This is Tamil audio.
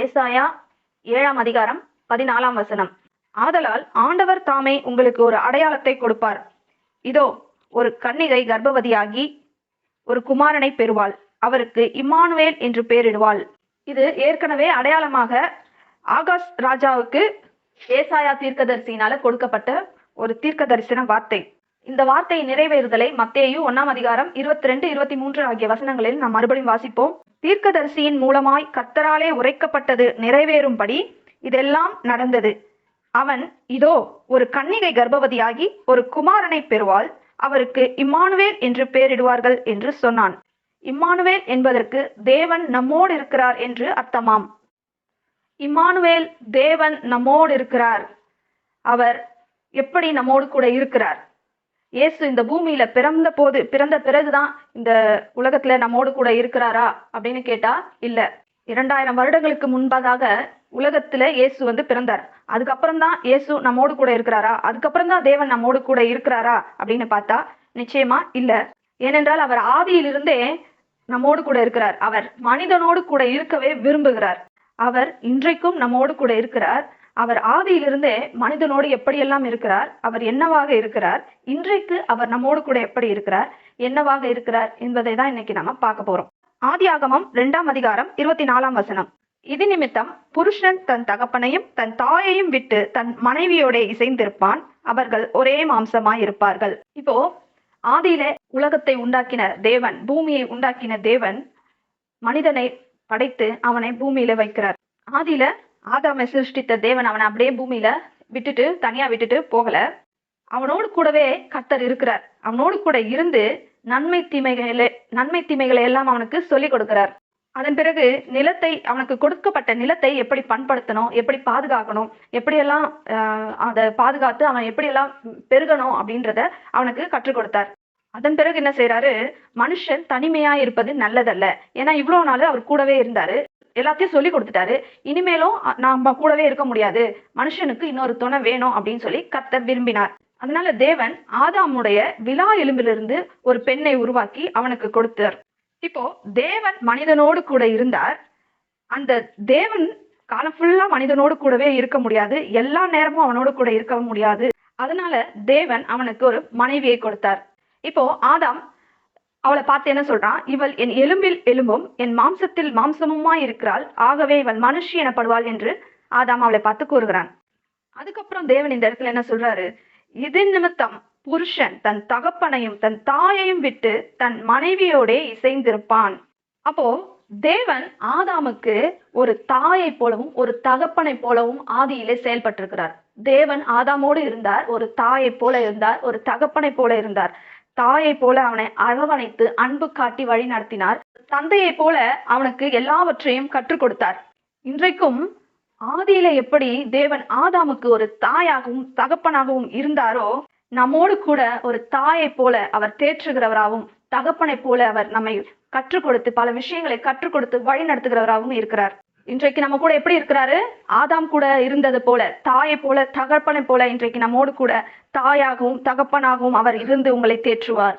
ஏசாயா ஏழாம் அதிகாரம் பதினாலாம் வசனம். ஆதலால் ஆண்டவர் தாமே உங்களுக்கு ஒரு அடையாளத்தை கொடுப்பார். இதோ ஒரு கன்னிகை கர்ப்பவதியாகி ஒரு குமாரனை பெறுவாள். அவருக்கு இம்மானுவேல் என்று பெயரிடுவாள். இது ஏற்கனவே அடையாளமாக ஆகாஷ் ராஜாவுக்கு ஏசாயா தீர்க்கதரிசியினால கொடுக்கப்பட்ட ஒரு தீர்க்க தரிசன வார்த்தை. இந்த வார்த்தை நிறைவேறுதலை மத்தேயு ஒன்னாம் அதிகாரம் இருபத்தி ரெண்டு இருபத்தி மூன்று ஆகிய வசனங்களில் நாம் மறுபடியும் வாசிப்போம். தீர்க்கதரிசியின் மூலமாய் கத்தராலே உரைக்கப்பட்டது நிறைவேறும்படி இதெல்லாம் நடந்தது. அவன் இதோ ஒரு கன்னிகை கர்ப்பவதியாகி ஒரு குமாரனை பெறுவாள். அவருக்கு இம்மானுவேல் என்று பெயரிடுவார்கள் என்று சொன்னான். இம்மானுவேல் என்பதற்கு தேவன் நம்மோடு இருக்கிறார் என்று அர்த்தமாம். இம்மானுவேல் தேவன் நம்மோடு இருக்கிறார். அவர் எப்படி நம்மோடு கூட இருக்கிறார்? இயேசு இந்த பூமியில பிறந்த போது பிறந்த பிறகுதான் இந்த உலகத்துல நம்மோடு கூட இருக்கிறாரா அப்படின்னு கேட்டா இல்ல. இரண்டாயிரம் வருடங்களுக்கு முன்பதாக உலகத்துல இயேசு வந்து பிறந்தார். அதுக்கப்புறம் தான் இயேசு நம்மோடு கூட இருக்கிறாரா? அதுக்கப்புறம் தான் தேவன் நம்மோடு கூட இருக்கிறாரா அப்படின்னு பார்த்தா நிச்சயமா இல்ல. ஏனென்றால் அவர் ஆதியிலிருந்தே நம்மோடு கூட இருக்கிறார். அவர் மனிதனோடு கூட இருக்கவே விரும்புகிறார். அவர் இன்றைக்கும் நம்மோடு கூட இருக்கிறார். அவர் ஆதியிலிருந்தே மனிதனோடு எப்படியெல்லாம் இருக்கிறார் அவர் என்னவாக இருக்கிறார் இன்றைக்கு அவர் நம்மோடு கூட எப்படி இருக்கிறார் என்னவாக இருக்கிறார் என்பதை தான் இன்னைக்கு நம்ம பார்க்க போறோம். ஆதியாகமம் இரண்டாம் அதிகாரம் இருபத்தி நாலாம் வசனம். இது நிமித்தம் புருஷன் தன் தகப்பனையும் தன் தாயையும் விட்டு தன் மனைவியோட இசைந்திருப்பான் அவர்கள் ஒரே மாம்சமாய் இருப்பார்கள் இப்போ ஆதியில உலகத்தை உண்டாக்கின தேவன் பூமியை உண்டாக்கின தேவன் மனிதனை படைத்து அவனை பூமியில வைக்கிறார். ஆதியில ஆதாமை சிருஷ்டித்த தேவன் அவனை அப்படியே பூமியில விட்டுட்டு தனியா விட்டுட்டு போகல. அவனோடு கூடவே கர்த்தர் இருக்கிறார். அவனோடு கூட இருந்து நன்மை தீமைகளை நன்மை தீமைகளை எல்லாம் அவனுக்கு சொல்லிக் கொடுக்கிறார். அதன் பிறகு நிலத்தை அவனுக்கு கொடுக்கப்பட்ட நிலத்தை எப்படி பண்படுத்தணும் எப்படி பாதுகாக்கணும் எப்படியெல்லாம் அதை பாதுகாத்து அவன் எப்படியெல்லாம் பெருகணும் அப்படின்றத அவனுக்கு கற்றுக் கொடுத்தார். அதன் பிறகு என்ன செய்யறாரு மனுஷன் தனிமையா இருப்பது நல்லதல்ல. ஏன்னா இவ்வளவு நாள் அவர் கூடவே இருந்தாரு. எல்லாத்தையும் சொல்லி கொடுத்துட்டாரு. இனிமேலும் நம்ம கூடவே இருக்க முடியாது. மனுஷனுக்கு இன்னொரு துணை வேணும் அப்படின்னு சொல்லி கர்த்தர் விரும்பினார். அதனால தேவன் ஆதாமுடைய விழா எலும்பிலிருந்து ஒரு பெண்ணை உருவாக்கி அவனுக்கு கொடுத்தார். இப்போ தேவன் மனிதனோடு கூட இருந்தார். அந்த தேவன் காலம் ஃபுல்லா மனிதனோடு கூடவே இருக்க முடியாது. எல்லா நேரமும் அவனோடு கூட இருக்க முடியாது. அதனால தேவன் அவனுக்கு ஒரு மனைவியை கொடுத்தார். இப்போ ஆதாம் அவளை பார்த்து என்ன சொல்றான்? இவள் என் எலும்பில் எலும்பும் என் மாம்சத்தில் மாம்சமுமா இருக்கிறாள். ஆகவே இவள் மனுஷி எனப்படுவாள் என்று ஆதாம் அவளை பார்த்து கூறுகிறான். அதுக்கப்புறம் தேவன் இந்த இடத்துல என்ன சொல்றாரு? இது நிமித்தம் புருஷன் தன் தகப்பனையும் தன் தாயையும் விட்டு தன் மனைவியோடே இசைந்திருப்பான். அப்போ தேவன் ஆதாமுக்கு ஒரு தாயை போலவும் ஒரு தகப்பனை போலவும் ஆதியிலே செயல்பட்டிருக்கிறார். தேவன் ஆதாமோடு இருந்தார் ஒரு தாயை போல இருந்தார் ஒரு தகப்பனை போல இருந்தார். தாயை போல அவனை அரவணைத்து அன்பு காட்டி வழி நடத்தினார். தந்தையை போல அவனுக்கு எல்லாவற்றையும் கற்றுக் கொடுத்தார். இன்றைக்கும் ஆதியில எப்படி தேவன் ஆதாமுக்கு ஒரு தாயாகவும் தகப்பனாகவும் இருந்தாரோ நம்மோடு கூட ஒரு தாயை போல அவர் தேற்றுகிறவராகவும் தகப்பனை போல அவர் நம்மை கற்றுக் கொடுத்து பல விஷயங்களை கற்றுக் கொடுத்து வழி நடத்துகிறவராகவும் இருக்கிறார். இன்றைக்கு நம்ம கூட எப்படி இருக்கிறாரு? ஆதாம் கூட இருந்தது போல தாயை போல தகப்பனை போல இன்றைக்கு நம்மோடு கூட தாயாகவும் தகப்பனாகவும் அவர் இருந்து உங்களை தேற்றுவார்.